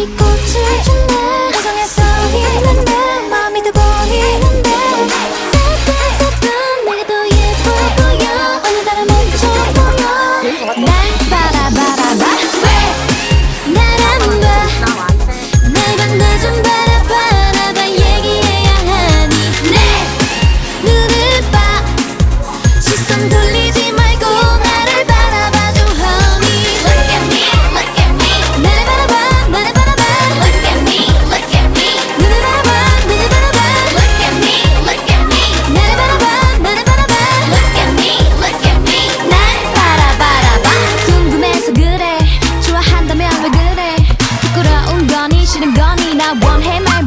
이 꽃을 줬네. 우정에서 있는 내 마음이 더 보이는데. 새빨 새빨 내가 예뻐 보여. 어느 날 멈춰 보여. 날 바라봐라봐. 왜날 안봐. 날만 바라봐. 얘기해야 하니. 내 눈을 봐. 시선 돌리지 거니 싫은 거니 나 원해 말